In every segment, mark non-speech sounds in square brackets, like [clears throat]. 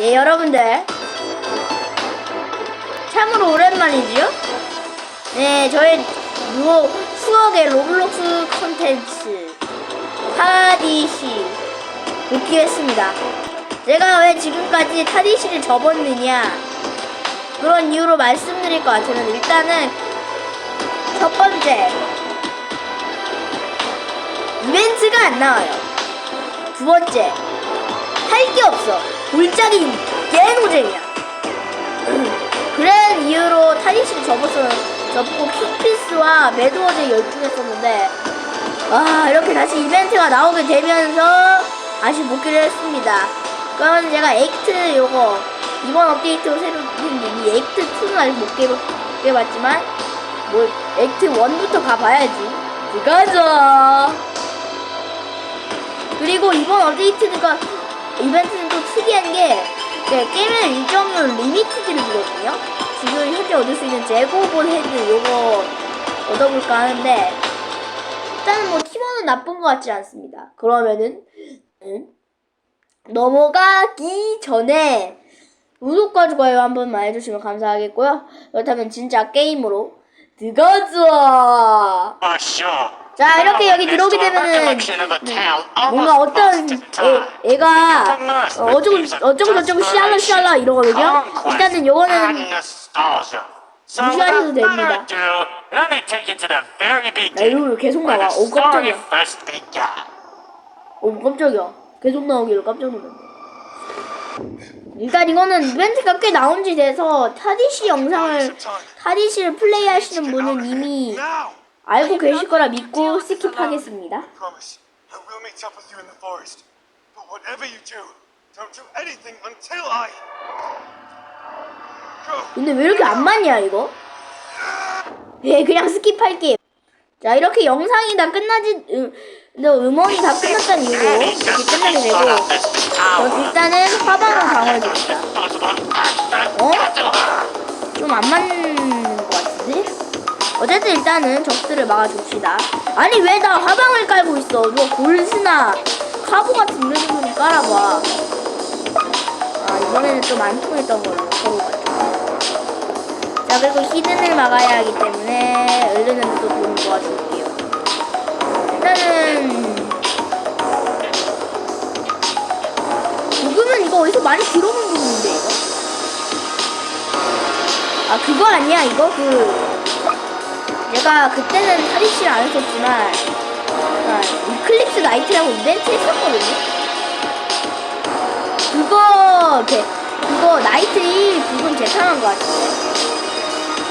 네, 여러분들. 참으로 오랜만이지요? 네, 저의 뭐 추억의 로블록스 컨텐츠 타디시 복귀했습니다. 제가 왜 지금까지 타디시를 접었느냐 그런 이유로 말씀드릴 것 같으면 일단은 첫 번째 이벤트가 안 나와요. 두 번째 할 게 없어. 골짜기 개노잼이야. 그런 이유로 타니시를 접어서 접고 킹피스와 매드워즈에 열중했었는데 와 이렇게 다시 이벤트가 나오게 되면서 다시 복귀를 했습니다. 그러면 제가 액트 요거 이번 업데이트로 새로 생긴 이 액트 2는 아직 못 깨- 깨봤지만 뭐 액트 1부터 가봐야지. 들어가자. 그리고 이번 업데이트가 이벤트는 또 특이한 게 네, 게임에는 일정을 리미티드를 주거든요. 지금 현재 얻을 수 있는 제고본 헤드 요거 얻어볼까 하는데 일단은 뭐 팀원은 나쁜 것 같지 않습니다. 그러면은 음, 넘어가기 전에 구독과 좋아요 한 번만 해주시면 감사하겠고요. 그렇다면 진짜 게임으로 들어가자. 자 이렇게 여기 들어오게 되면은 뭔가 어떤 애, 애가 어, 어쩌고 어쩌고 저쩌고 샬라 샬라 이러거든요. 일단은 요거는 무시하셔도 됩니다. 야 이거 계속 나와. 오 깜짝이야. 오 깜짝이야. 계속 나오기로 깜짝 놀랐네. 일단 이거는 이벤트가 꽤 나온 지 돼서 타디시 영상을 타디시를 플레이하시는 분은 이미 알고 계실 거라 믿고 스킵하겠습니다. Promise, I will meet up with you in the forest. But whatever you do, don't do anything until I go. 근데 왜 이렇게 안 맞냐 이거? 예 그냥 스킵할게 자 이렇게 영상이 다 끝나지 으, 근데 음원이 다 끝났다는 이유로 이렇게 끝나게 되고 그럼 일단은 화방을 강화해줍시다 어? 좀 안 맞는? 어쨌든 일단은 적들을 막아줍시다. 아니 왜 나 화방을 깔고 있어? 누가 골스나 카보 같은 이런 좀 깔아봐. 아 이번에는 좀 안 통했던 걸로. 서로가 자 그리고 히든을 막아야 하기 때문에 얼른은 또돈 모아줄게요. 일단은 부금은 이거 어디서 많이 들어본 부금인데 이거? 아 그거 아니야 이거? 그 내가 그때는 타리치를 안 했었지만 아, 이클립스 나이트라고 이벤트 했었거든요. 그거 그거 나이트 1 부금 재탕한 거 같은데?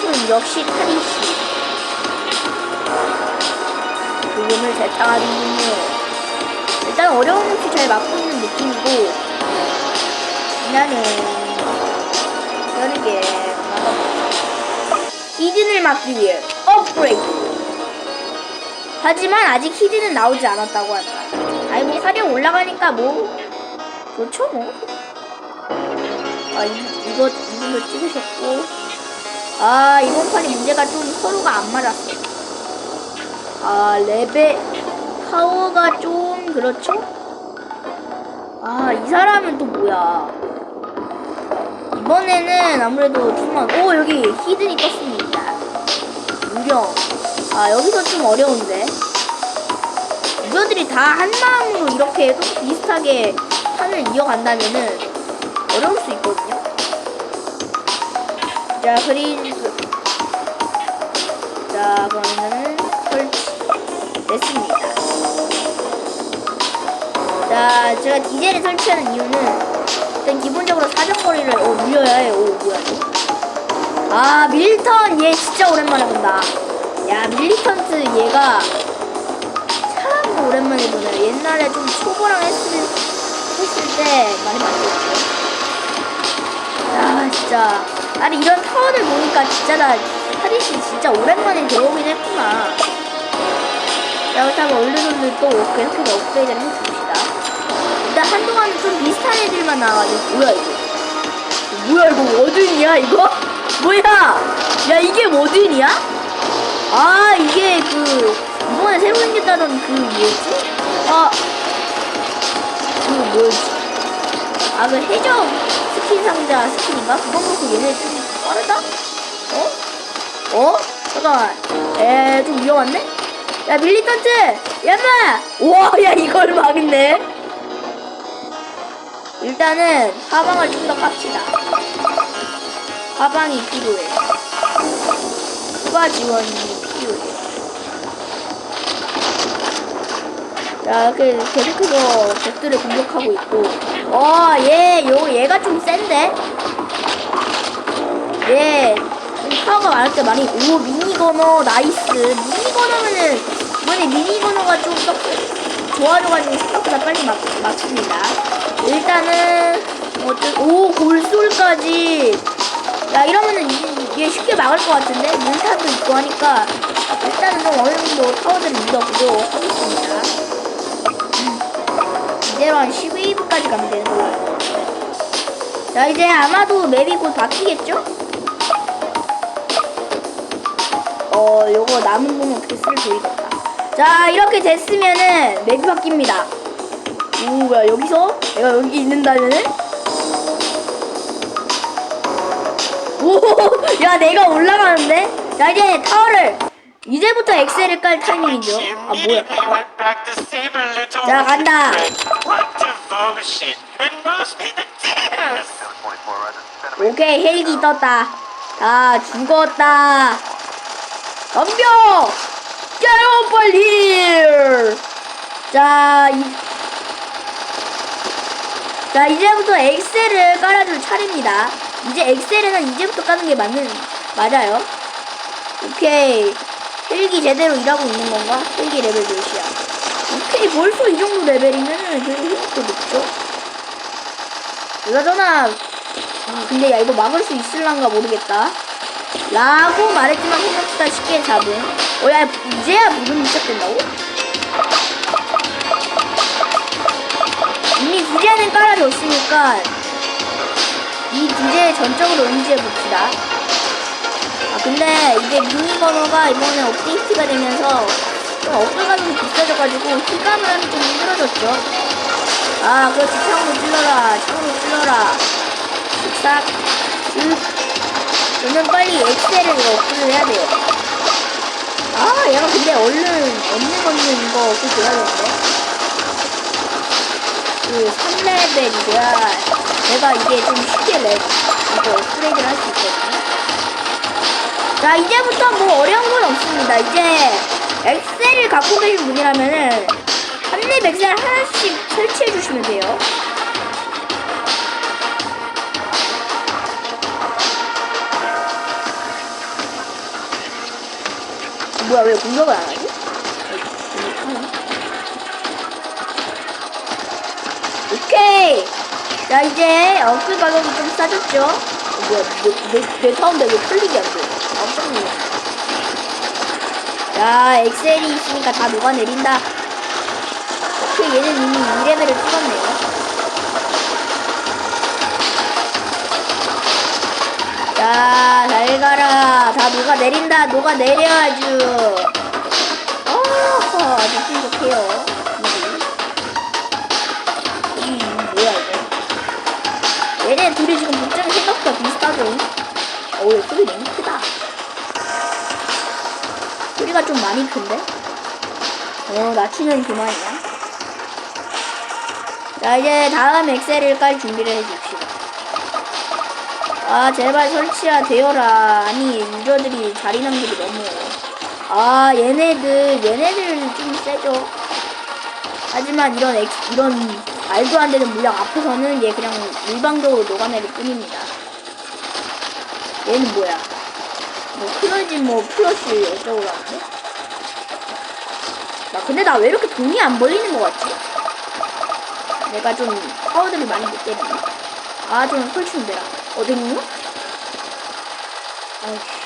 음, 역시 타리시 부금을 재탕하는군요. 일단 어려운 것이 잘 맞고 있는 느낌이고 나는 빠르게 히든을 막기 위해 업그레이드 하지만 아직 히든은 나오지 않았다고 한다 아니 뭐 사령 올라가니까 뭐 그렇죠 뭐 아, 이, 이거, 이거 찍으셨고. 아, 이번 판이 문제가 좀 서로가 안 맞았어. 아, 레벨, 파워가 좀, 그렇죠? 아, 이 사람은 또 뭐야. 이번에는 아무래도 팀원, 오, 여기 히든이 떴습니다. 무령. 아, 여기서 좀 어려운데. 유저들이 다 한 마음으로 이렇게 좀 비슷하게 판을 이어간다면은 어려울 수 있거든요. 자, 그리고 자, 그러면은 설치 됐습니다. 자, 제가 디젤을 설치하는 이유는 일단 기본적으로 사정거리를 오 물려야 해. 오 뭐야 이거? 아 밀턴 얘 진짜 오랜만에 본다. 야 밀리턴트 얘가 참 오랜만에 보네요. 옛날에 좀 초보랑 했을 했을 때 많이 봤었죠. 야 진짜 아니 이런 타원을 보니까 진짜 나 하리씨 진짜 오랜만에 배우긴 했구나 자 그렇다면 얼른 또 계속해서 업그레이드를 해줍시다 일단 한동안은 좀 비슷한 애들만 나와가지고 뭐야 이거 뭐야 이거 워든이야 이거? 뭐야 야 이게 워든이야? 아 이게 그 이번에 새로 생겼다던 그 뭐였지? 아그 뭐였지? 아, 그 해적 스킨 상자 스킨인가? 그거 보고 얘네 좀 빠르다? 어? 어? 잠깐만. 에, 좀 위험한데? 야, 밀리턴트! 야마! 우와, 야, 이걸 막네. 일단은, 가방을 좀 더 깝시다. 가방이 필요해. 추가 지원이 필요해. 자, 이렇게 계속해서 적들을 공격하고 있고. 와, 얘, 요, 얘가 좀 센데? 얘, 좀 파워가 많을 때 많이, 오, 미니거너, 나이스. 미니거너면은, 이번에 미니거너가 좀 썩, 좋아져가지고 생각보다 빨리 막, 맞춥니다. 일단은, 어쩌, 오, 골솔까지. 야, 이러면은 이- 얘 쉽게 막을 것 같은데? 문타도 있고 하니까. 일단은 좀 어느 정도 타워들을 밀어보도록 하겠습니다. 이대로 한 12부까지 가면 있어요. 자 이제 아마도 맵이 곧 바뀌겠죠? 어 요거 남은 돈 어떻게 쓸 보이겠다 자 이렇게 됐으면은 맵이 바뀝니다. 오 뭐야 여기서? 내가 여기 있는다면은? 오 야 [laughs] 내가 올라가는데? 자 이제 타워를. 이제부터 엑셀을 깔 타이밍이죠. 아 뭐야. 자 간다 오케이 헬기 떴다. 다 죽었다. 덤벼! 깨요 빨리! 자, 이, 자 이제부터 엑셀을 깔아줄 차례입니다. 이제 엑셀에는 이제부터 까는 게 맞는 맞아요? 오케이. 헬기 제대로 일하고 있는 건가? 헬기 레벨 몇이야 오케이 벌써 이 정도 레벨이면은 그래도 헬기도 높죠 그나저나 아, 근데 야 이거 막을 수 있을란가 모르겠다. 라고 말했지만 생각보다 쉽게 잡은. 어, 야, 이제야 무슨 시작된다고? 이미 두제는 깔아줬으니까 이 두제 전적으로 응시해봅시다. 아, 근데 이게 미니버너가 이번에 업데이트가 되면서 좀 업글 가격이 비싸져가지고 하기 좀 힘들어졌죠. 아, 그렇지. 창으로 찔러라. 창으로 찔러라. 싹, 슥. 저는 빨리 엑셀을 업글을 해야 돼요. 아, 얘가 근데 얼른, 얻는 걷는 이거 업글 줘야 되는데. 그, 3레벨이 돼야 내가 이게 좀 쉽게 랩, 이거 업그레이드를 할 수 있거든요. 자, 이제부터 뭐 어려운 건 없습니다. 이제 엑셀을 갖고 계신 분이라면은, 한랩 엑셀 하나씩 설치해 주시면 돼요. 뭐야 왜 공격을 안 하지? 오케이 자 이제 업글 가격이 좀 싸졌죠? 어, 뭐야 내, 내, 내 타운데 왜 클릭이 안 돼? 깜짝 놀랐네 자 엑셀이 있으니까 다 녹아내린다 오케이 얘는 이미 2레벨을 찍었네요 자, 잘 가라. 다 녹아내린다. 녹아내려 아주. 어, 풍족해요. 이, 이 뭐야 이거? 얘네 둘이 지금 목장이 생각보다 비슷하죠? 어우, 소리 너무 크다. 소리가 좀 많이 큰데? 어, 낮추면 그만이야. 자, 이제 다음 엑셀을 깔 준비를 해줍시다. 아 제발 설치야 되어라 아니 유저들이 자리 낭비를 너무 아 얘네들 얘네들은 좀 세죠 하지만 이런 엑, 이런 말도 안 되는 물량 앞에서는 얘 그냥 일방적으로 녹아내릴 뿐입니다 얘는 뭐야 뭐 크러지 뭐 플러시 어쩌고 하는데 나 근데 나 왜 이렇게 돈이 안 벌리는 것 같지 내가 좀 파워들을 많이 못 아좀 설치 좀 되라 어딨니? 아이씨.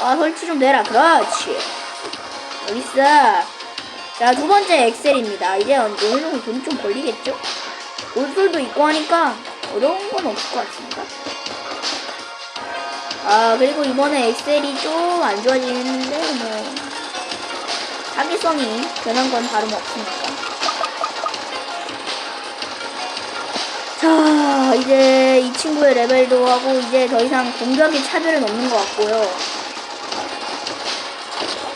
아, 설치 좀 내라. 그렇지. 어딨어? 자, 두 번째 엑셀입니다. 이제 어느 정도 돈이 좀 벌리겠죠? 올솔도 있고 하니까 어려운 건 없을 것 같습니다. 아, 그리고 이번에 엑셀이 좀 안 좋아지는데, 뭐. 사기성이 변한 건 다름없으니까. 자, 이제 이 친구의 레벨도 하고 이제 더 이상 공격의 차별은 없는 것 같고요.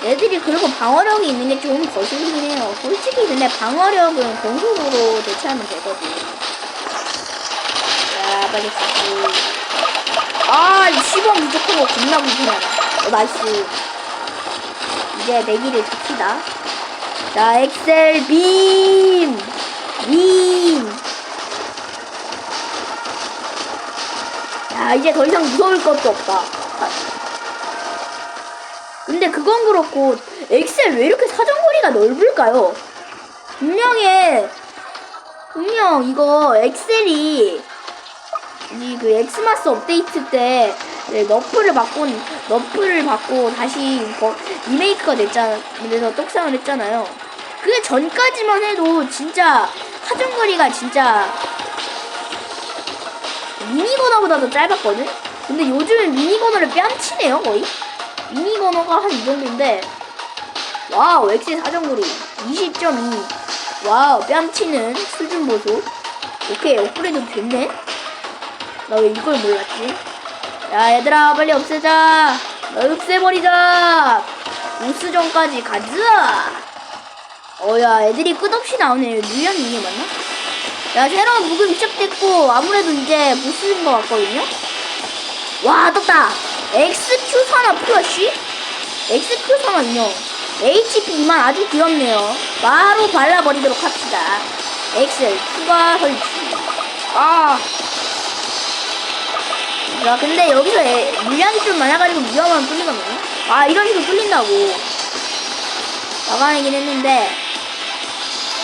애들이 그리고 방어력이 있는 게 좀 거슬리긴 해요. 솔직히 근데 방어력은 공속으로 대체하면 되거든. 자, 빨리 가고. 아, 이 시범 무조건 거 겁나 불편하다. 어, 나이스. 이제 내기를 줍시다. 자, 엑셀 빔! 빔! 야, 이제 더 이상 무서울 것도 없다. 근데 그건 그렇고, 엑셀 왜 이렇게 사정거리가 넓을까요? 분명히, 분명 이거 엑셀이, 이 그 엑스마스 업데이트 때, 네, 너프를 받고, 너프를 받고 다시 거, 리메이크가 됐잖아. 그래서 떡상을 했잖아요. 그 전까지만 해도 진짜 사정거리가 진짜 미니건어보다 더 짧았거든? 근데 요즘은 미니건어를 뺨치네요, 거의? 미니건어가 한 이 정도인데, 와우, 엑셀 사정거리 20.2. 와우, 뺨치는 수준 보소. 오케이, 업그레이드 됐네? 나 왜 이걸 몰랐지? 야, 얘들아, 빨리 없애자! 나 없애버리자! 우수전까지 가자! 어야, 애들이 끝없이 나오네. 물량 이게 맞나? 야, 새로운 부금 시작됐고, 아무래도 이제 보스인 것 같거든요? 와, 떴다! XQ 산화 플러시? XQ 산화 인형. HP 2만 아주 귀엽네요. 바로 발라버리도록 합시다. 엑셀 추가 설치. 아. 야, 근데 여기서 애, 물량이 좀 많아가지고 위험하면 뚫리거든요? 아, 이런 식으로 뚫린다고. 막아내긴 했는데,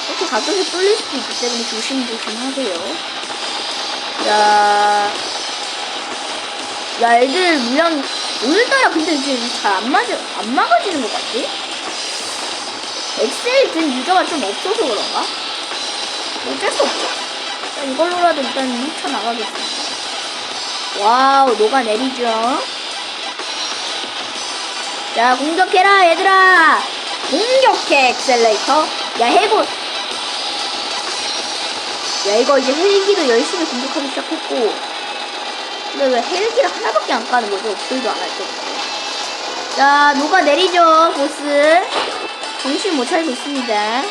이렇게 가끔씩 뚫릴 수도 있기 때문에 조심조심 하세요. 야, 야, 애들 물량, 오늘따라 근데 이제 잘안 맞아, 안 막아지는 것 같지? 엑셀 든 유저가 좀 없어서 그런가? 어쩔 수 없죠. 이걸로라도 일단 훔쳐나가겠습니다. 와우, 녹아내리죠. 자, 공격해라, 얘들아! 공격해, 엑셀레이터. 야, 해골. 야, 이거 이제 헬기도 열심히 공격하기 시작했고. 근데 왜 헬기를 하나밖에 안 까는 거죠? 둘도 안할 때. 자, 녹아내리죠, 보스. 정신 못 차리고 있습니다.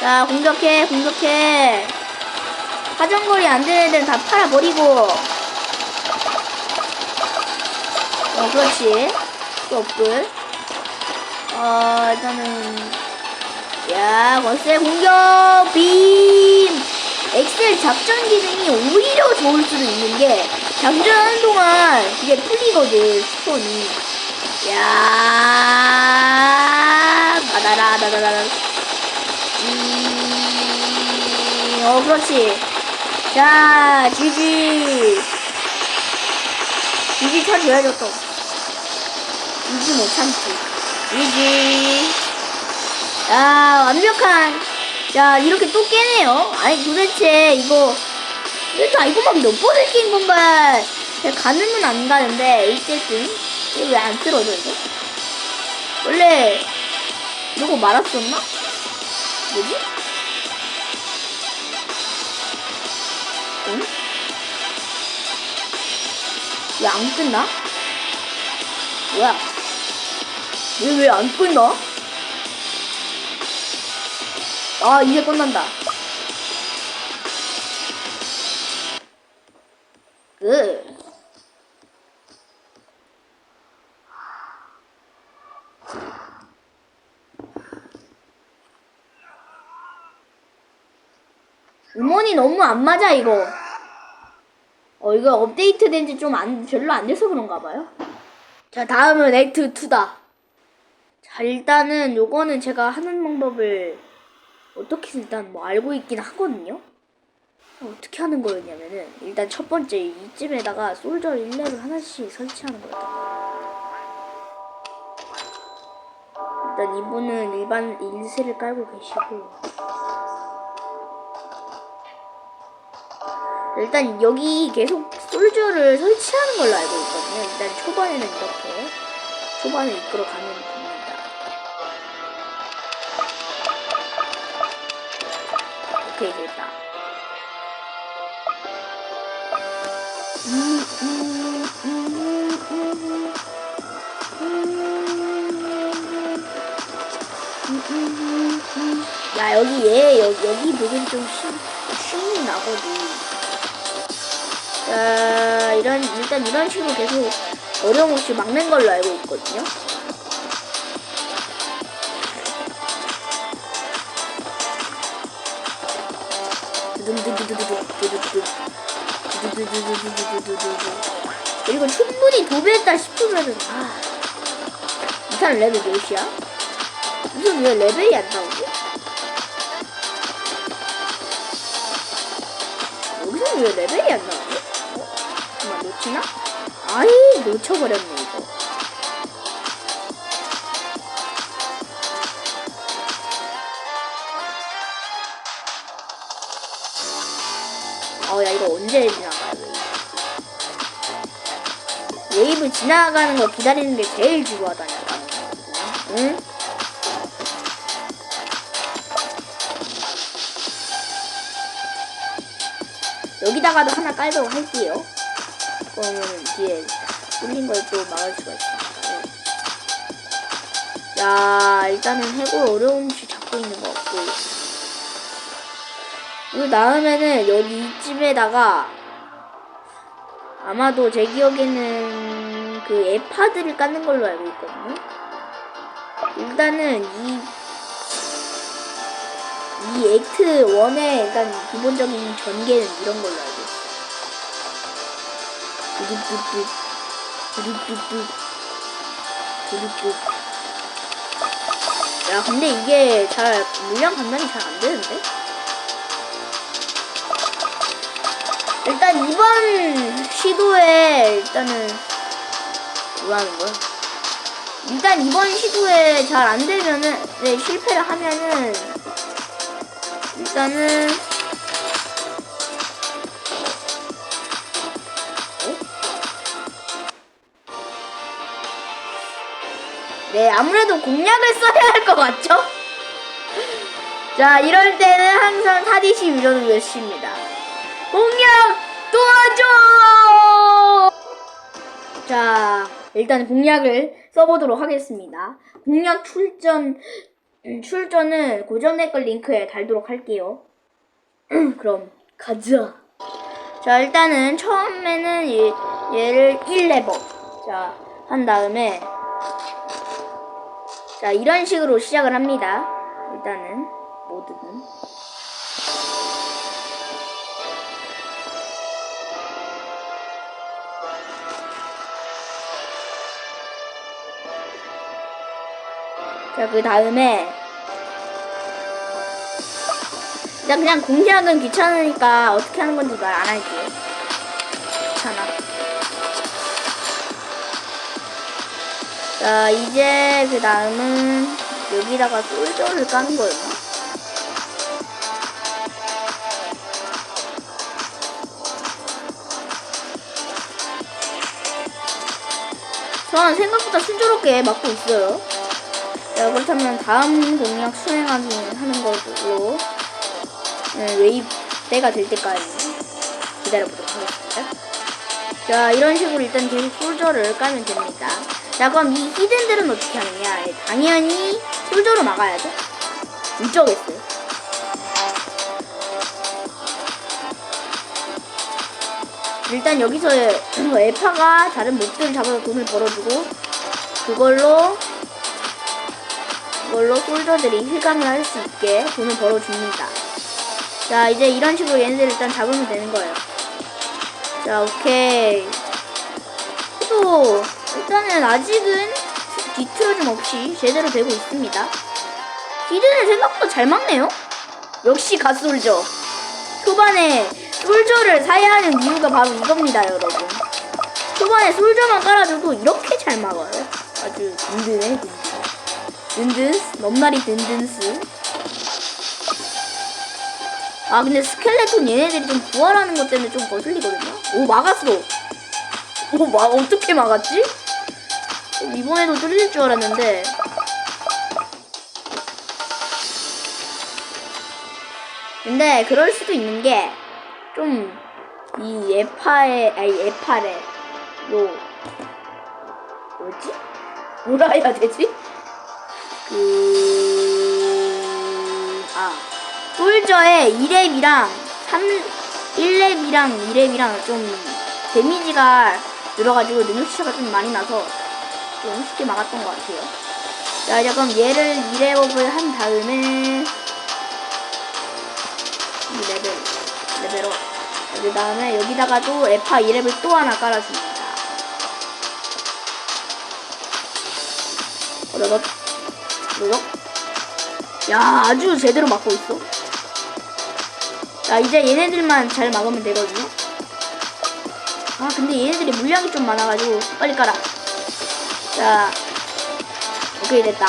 자, 공격해, 공격해. 사정거리 안 되는 애들은 다 팔아버리고. 어, 그렇지. 또 업글. 어, 일단은. 야, 벌써 공격! 빔! 엑셀 작전 기능이 오히려 좋을 수도 있는 게, 장전하는 동안 그게 풀리거든, 스톤이. 야, 바다라, 다다다다. 음, 어, 그렇지. 자, 지지. 지지 쳐줘야죠, 또. 지지 못 참지. 지지. 야, 완벽한. 자, 이렇게 또 깨네요. 아니, 도대체, 이거. 이거, 이거만 몇 번을 깬 건가. 가늠은 안 가는데, 어쨌든. 이거 왜안 쓰러져, 이거? 원래, 이러고 말았었나? 뭐지? 왜 안 끝나? 뭐야? 왜 왜 안 끝나? 아 이제 끝난다. 그. 음원이 너무 안 맞아 이거. 어 이거 업데이트 된 지 좀 안 별로 안 돼서 그런가 봐요. 자 다음은 액트 2다. 자 일단은 요거는 제가 하는 방법을 어떻게 일단 뭐 알고 있긴 하거든요. 어떻게 하는 거였냐면은 일단 첫 번째 이쯤에다가 솔저 1렙을 하나씩 설치하는 거예요. 일단 이분은 일반 일세를 깔고 계시고 일단 여기 계속 솔저를 설치하는 걸로 알고 있거든요. 일단 초반에는 이렇게 초반에 이끌어 가면 됩니다. 오케이 됐다. 야 여기 얘 여기, 여기 부분 좀 쉬, 쉼이 나거든 자 이런 일단 이런 식으로 계속 어려움 없이 막는 걸로 알고 있거든요 그리고 충분히 도배했다 싶으면은 아 이사람 레벨 몇이야? 무슨 왜 레벨이 안 나오지? 여기서 왜 레벨이 안 나오지? 놓치나? 아이 놓쳐버렸네 이거 어야 이거 언제 지나가야 돼? 웨이브 지나가는 거 기다리는 게 제일 지루하다냐 나는 응? 여기다가도 하나 깔도록 할게요. 그러면 뒤에 뚫린 걸 또 막을 수가 있으니까. 자, 일단은 해골 어려움치 잡고 있는 것 같고. 그 다음에는 여기 이쯤에다가 아마도 제 기억에는 그 에파드를 까는 걸로 알고 있거든요. 일단은 이, 이 액트 1의 일단 기본적인 전개는 이런 걸로 알고 있어요. 두둑두둑, 두둑두둑, 두둑두둑. 야, 근데 이게 잘, 물량 감당이 잘 안 되는데? 일단 이번 시도에 일단은 뭐 하는 거야? 일단 이번 시도에 잘 안 되면은 네 실패를 하면은 일단은 네 아무래도 공략을 써야 할 것 같죠? 자 이럴 때는 항상 타디시 위로는 몇입니다. 공략 도와줘! 자, 일단 공략을 써보도록 하겠습니다. 공략 출전, 음, 출전은 고정 댓글 링크에 달도록 할게요. [clears throat] 그럼, 가자. 자, 일단은 처음에는 얘, 얘를 1레버. 자, 한 다음에, 자, 이런 식으로 시작을 합니다. 일단은, 모두는. 자, 그 다음에 일단 그냥 공략은 귀찮으니까 어떻게 하는 건지 말 안 할게요. 귀찮아. 자, 이제 그 다음은 여기다가 솔저를 까는 거였나? 저는 생각보다 순조롭게 맞고 있어요. 자, 그렇다면 다음 공략 수행하기 하는 걸로 네, 웨이브 때가 될 때까지 기다려보도록 하겠습니다. 자, 이런 식으로 일단 계속 솔저를 까면 됩니다. 자, 그럼 이 히든들은 어떻게 하느냐? 예, 당연히 솔저로 막아야죠. 이쪽겠어요. 일단 여기서 [clears throat] 에파가 다른 몹들을 잡아서 돈을 벌어주고 그걸로 그걸로 솔저들이 힐감을 할 수 있게 돈을 벌어줍니다. 자, 이제 이런 식으로 얘네들 일단 잡으면 되는 거예요. 자, 오케이. 또, 일단은 아직은 뒤틀어짐 없이 제대로 되고 있습니다. 히든을 생각보다 잘 막네요? 역시 갓솔저. 초반에 솔저를 사야 하는 이유가 바로 이겁니다, 여러분. 초반에 솔저만 깔아줘도 이렇게 잘 막아요. 아주 든든해, 든든. 든든스? 넘나리 든든스. 아, 근데 스켈레톤 얘네들이 좀 부활하는 것 때문에 좀 거슬리거든요? 오, 막았어. 오, 막, 어떻게 막았지? 이번에도 뚫릴 줄 알았는데. 근데 그럴 수도 있는 게, 좀, 이 에파의 아니 에파레 요 뭐지? 뭐라 해야 되지? 그아 솔저의 2렙이랑 3 1렙이랑 2렙이랑 좀 데미지가 늘어가지고 능력 치가 좀 많이 나서 좀 쉽게 막았던 것 같아요. 자, 이제 그럼 얘를 2렙업을 한 다음에 이 레벨 레벨업 그 다음에 여기다가도 에파 2렙을 또 하나 깔아줍니다. 어더덕 어더덕 야 아주 제대로 막고 있어. 자 이제 얘네들만 잘 막으면 되거든요. 아 근데 얘네들이 물량이 좀 많아가지고 빨리 깔아. 자 오케이 됐다.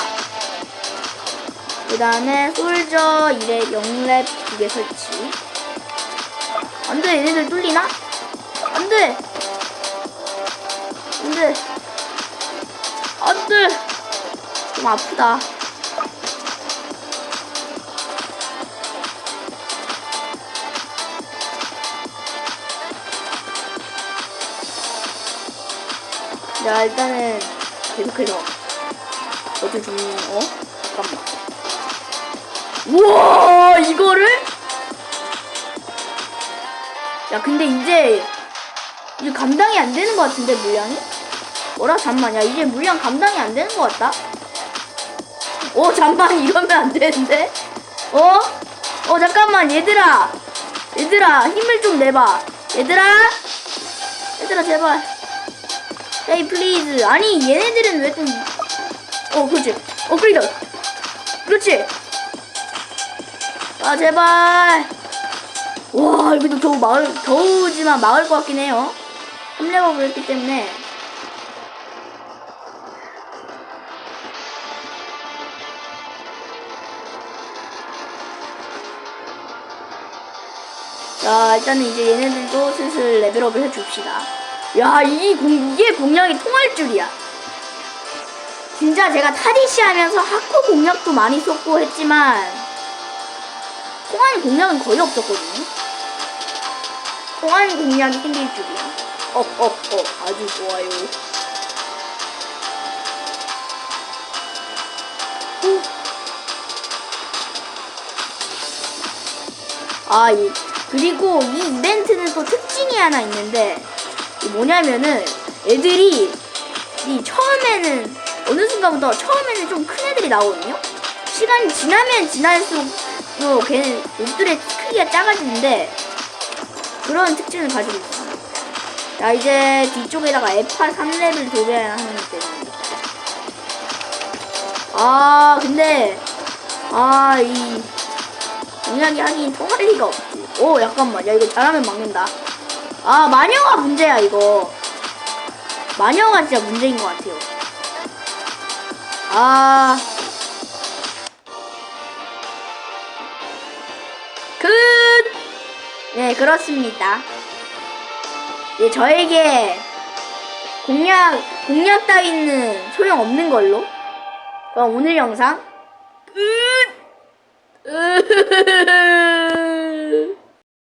그 다음에 솔저 1렙 0렙 두개 설치. 안돼 얘네들 뚫리나? 안돼 안돼 안돼 좀 아프다. 자 일단은 계속해서 어떻게 좀 어? 잠깐만. 우와 이거를? 야 근데 이제 이게 감당이 안 되는 것 같은데 물량이? 뭐라? 잠만. 야 이제 물량 감당이 안 되는 것 같다. 어 잠만. [laughs] 이러면 안 되는데? 어? 어 잠깐만. 얘들아. 얘들아 힘을 좀 내봐. 얘들아. 얘들아 제발 에이 플리즈 아니 얘네들은 왜좀어 그렇지. 어 그리다 그렇지. 아 제발. 와 여기도 겨우 막을 겨우지만 막을 것 같긴 해요. 3레벨을 했기 때문에. 자 일단은 이제 얘네들도 슬슬 레벨업을 해줍시다 야, 이 공, 이게 공략이 통할 줄이야. 진짜 제가 타디시 하면서 하코 공략도 많이 썼고 했지만, 통하는 공략은 거의 없었거든요. 통하는 공략이 생길 줄이야. 어, 어, 어, 아주 좋아요. 후. 아, 이, 그리고 이 이벤트는 또 특징이 하나 있는데, 이 뭐냐면은 애들이 이 처음에는 어느 순간부터 처음에는 좀 큰 애들이 나오거든요. 시간이 지나면 지날수록 또 걔는 옷들의 크기가 작아지는데 그런 특징을 가지고 있습니다. 자 이제 뒤쪽에다가 에파 3렙을 도배하는 때문입니다. 아 근데 아이 공략이 하긴 통할 리가 없지. 오 잠깐만 야 이거 잘하면 막는다. 아 마녀가 문제야 이거. 마녀가 진짜 문제인 것 같아요. 아. 끝! 네 그렇습니다. 예 저에게 공략 공략 따위는 소용없는 걸로. 그럼 오늘 영상 끝!